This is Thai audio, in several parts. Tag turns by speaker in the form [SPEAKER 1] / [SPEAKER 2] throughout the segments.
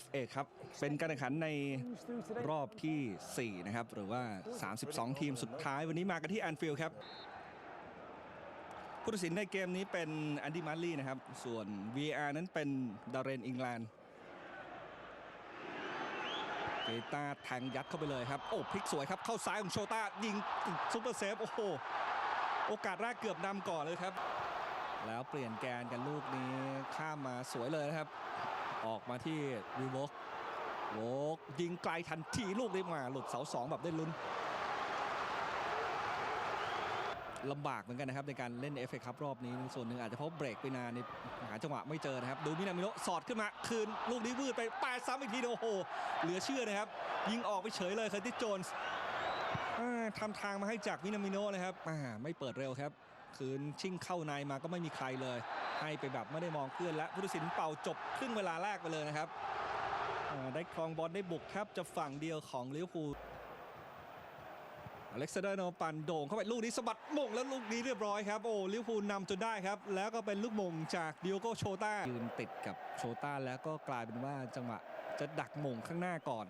[SPEAKER 1] FA ครับ เป็นการแข่งขันในรอบที่ 4 นะครับ หรือว่า 32 ทีมสุดท้ายวันนี้มากันที่แอนฟิลด์ครับ ผู้ตัดสินในเกมนี้เป็นแอนดี้มาร์ลี่นะครับ ส่วน VR นั้นเป็นดาร์เรนอิงแลนด์เกตาแทงยัดเข้าไปเลยครับ โอ้ พลิกสวยครับ เข้าซ้ายของโชต้า ยิงซุปเปอร์เซฟ โอ้โห โอกาสแรกเกือบนำก่อนเลยครับ แล้วเปลี่ยนแกนกันลูกนี้ข้ามมาสวยเลยนะครับ ออกมาที่วีวอกโวกยิงไกลทันทีลูกนี้มา หลุดเสาสองแบบได้ลุ้นลำบากเหมือนกันนะครับในการเล่นเอฟเอคัพรอบนี้ส่วนหนึ่งอาจจะเพราะเบรกไปนานนี่หาจังหวะไม่เจอนะครับ ดูมินามิโนสอดขึ้นมา คืนลูกนี้วืดไปแปดซ้ำอีกทีโอ้โห เหลือเชื่อนะครับ ยิงออกไปเฉยเลยเคอร์ติสโจนส์ทำทางมาให้จากมินามิโนนะครับไม่เปิดเร็วครับ คืนชิ่งเข้าในมาก็ไม่มีใครเลย ให้ไปแบบไม่ได้มองเพื่อนและผู้ตัดสินเป่าจบครึ่งเวลาแรกไปเลยนะครับได้ครองบอลได้บุกครับจะฝั่งเดียวของลิเวอร์พูลอเล็กซานเดอร์โนปันโด่งเข้าไปลูกนี้สะบัดมงแล้วลูกนี้เรียบร้อยครับ โอ้ลิเวอร์พูลนำจนได้ครับ แล้วก็เป็นลูกมงจากดิโอโกโชต้ายืนติดกับโชต้าแล้วก็กลายเป็นว่าจังหวะจะดักมงข้างหน้าก่อน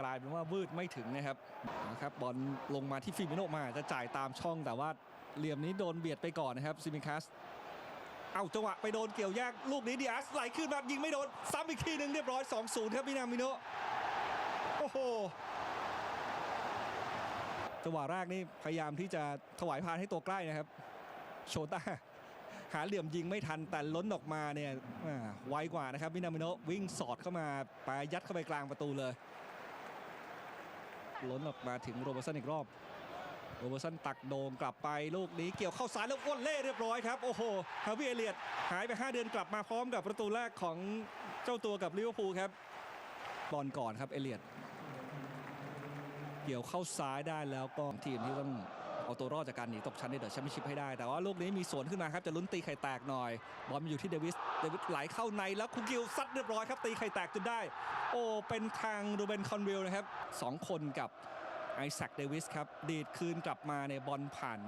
[SPEAKER 1] กลายเป็นว่าวืดไม่ถึงนะครับนะครับบอลลงมาที่ฟิมิโนมาจะจ่ายตามช่องแต่ว่า เหลี่ยมนี้โดนเบียดไปก่อนนะครับซิมิคัสเอาจังหวะไปโดนเกี่ยวแยกลูกนี้ดิอาสไหลขึ้นมายิงไม่โดน ซ้ำอีกทีหนึ่งเรียบร้อย 2-0 ครับมินามิโนะโอ้โหจังหวะแรกนี่พยายามที่จะถวายพานให้ตัวใกล้นะครับโชต้าหาเหลี่ยมยิงไม่ทันแต่ล้นออกมาเนี่ยไวกว่านะครับมินามิโนะวิ่งสอดเข้ามาปายัดเข้าไปกลางประตูเลย ล้นออกมาถึงโรเบอร์สันอีกรอบ โรเบอร์สันตักโด่งกลับไปลูกนี้เกี่ยวเข้าซ้ายแล้ววอลเล่เรียบร้อยครับ โอ้โหฮาวิเอเลียดหายไป 5 เดือนกลับมาพร้อมกับประตูแรกของเจ้าตัวกับลิเวอร์พูลครับบอลก่อนครับเอเลียดเกี่ยวเข้าซ้ายได้แล้วก็ทีมที่ต้องเอาตัวรอดจากการหนีตกชั้นในเดอะแชมเปี้ยนชิพให้ได้ แต่ว่าลูกนี้มีสวนขึ้นมาครับ จะลุ้นตีไข่แตกหน่อย บอลอยู่ที่เดวิส เดวิสไหลเข้าในแล้วคุกิลซัดเรียบร้อยครับ ตีไข่แตกจนได้ โอ้ เป็นทางรูเบนคอนวิลนะครับสองคนกับ ไอแซคเดวิสครับดีดคืนกลับมาในบอลผ่าน